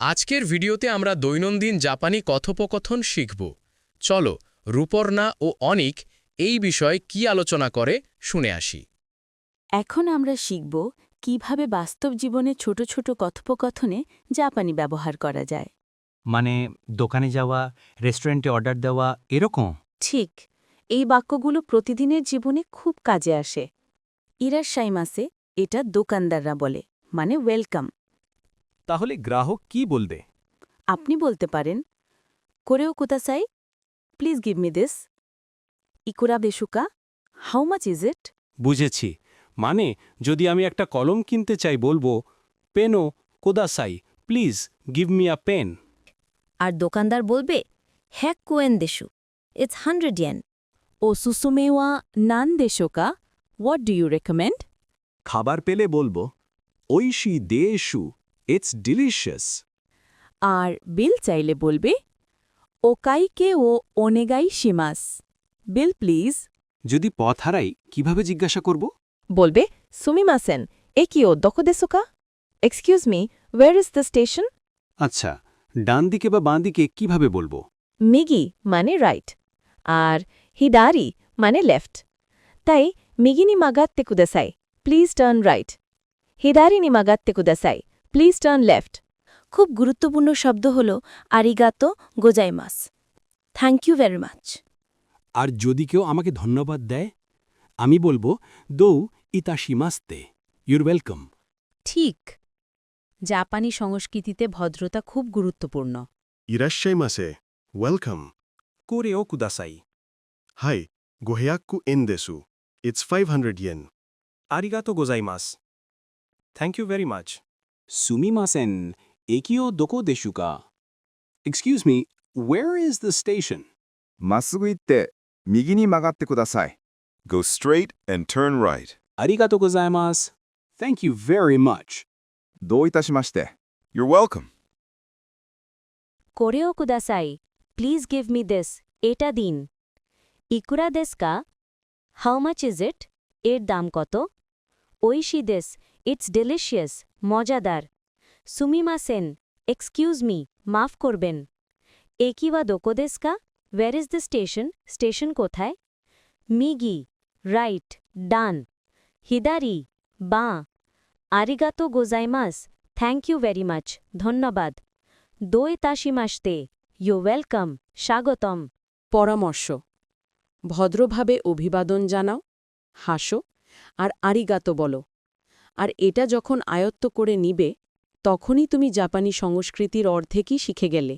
আজকের ভিডিওতে আমরা দৈনন্দিন জাপানি কথোপকথন শিখব। চলো রূপর্ণা ও অনিক এই বিষয়ে কি আলোচনা করে শুনে আসি। এখন আমরা শিখব কীভাবে বাস্তব জীবনে ছোট ছোট কথোপকথনে জাপানি ব্যবহার করা যায়। মানে দোকানে যাওয়া রেস্টুরেন্টে অর্ডার দেওয়া এরকম? ঠিক এই বাক্যগুলো প্রতিদিনের জীবনে খুব কাজে আসে। ইরার মাসে এটা দোকানদাররা বলে মানে ওয়েলকাম। তাহলে গ্রাহক কি বলবে? আপনি বলতে পারেন করেও কোতাসাই প্লিজ গিভ মি দিস ইকুরা বেশুকা হাউ মাচ ইজ ইট বুঝেছি। মানে যদি আমি একটা কলম কিনতে চাই বলব পেনো কোদাসাই please give me a pen আর দোকানদার বলবে হ্যাক কোয়েন দেশু ইটস হান্ড্রেড ইয়েন ও সুসুমেওয়া নান দেশোকা হোয়াট ডু ইউ রেকমেন্ড খাবার পেলে বলব ঐশী দেশু ইটস ডিলিশিয়াস আর বিল চাইলে বলবে ওকাইকে ও ওনেগাই শিমাস। Bill please. যদি পথ হারাই কীভাবে জিজ্ঞাসা করব? বলবে সুমিমাসেন এ কি ও দকো দেসোকা excuse me where is the station আচ্ছা ডান দিকে বা বাঁ দিকে কীভাবে বলব? মিগি মানে রাইট আর হিদারি মানে লেফট তাই মিগিনি মাগাত্তে কুদাসাই প্লিজ টার্ন রাইট হিদারিনি মাগাত্তে কুদাসাই প্লিজ টার্ন লেফট খুব গুরুত্বপূর্ণ শব্দ হল আরিগাতো গোজাইমাস। থ্যাংক ইউ ভেরি মাচ আর যদি কেউ আমাকে ধন্যবাদ দেয় আমি বলব দৌ ইতাশিমাস্তে ইউর ওয়েলকাম ঠিক। জাপানি সংস্কৃতিতে ভদ্রতা খুব গুরুত্বপূর্ণ। ইরাশাইমাসে ওয়েলকাম কোরেও কুদাসাই। হাই গোহেয়াকু এন দেসু ইটস ফাইভ হান্ড্রেড ইয়েন আরিগাতো গোজাইমাস। Thank you very much い、500円です。It's 500 yen. ありがとうございます Thank you very much すみません駅をどこでしょうか Excuse me, where is the station? まっすぐ行って右に曲がってください。 Go straight and turn right. ありがとうございます。Thank you very much. どういたしまして。 You're welcome. কোরেও কুদাসাই please give me this এটা দিন ইকুরা দেসকা how much is ইট এর দাম কত ঐশি দেস it's delicious মজাদার। সুমিমাসেন excuse me মাফ করবেন। একিবা দোকো দেসকা where is the station station কোথায়? মিগি রাইট ডান। হিদারি, বাঁ। আরিগাতো গোজাইমাস থ্যাংক ইউ ভেরি মাচ ধন্যবাদ। দোয়ে তাসিমাসতে ইউ ওয়েলকাম স্বাগতম। পরামর্শ, ভদ্রভাবে অভিবাদন জানাও, হাসো, আর আরিগাত বলো। আর এটা যখন আয়ত্ত করে নিবে তখনই তুমি জাপানি সংস্কৃতির অর্ধেকই শিখে গেলে।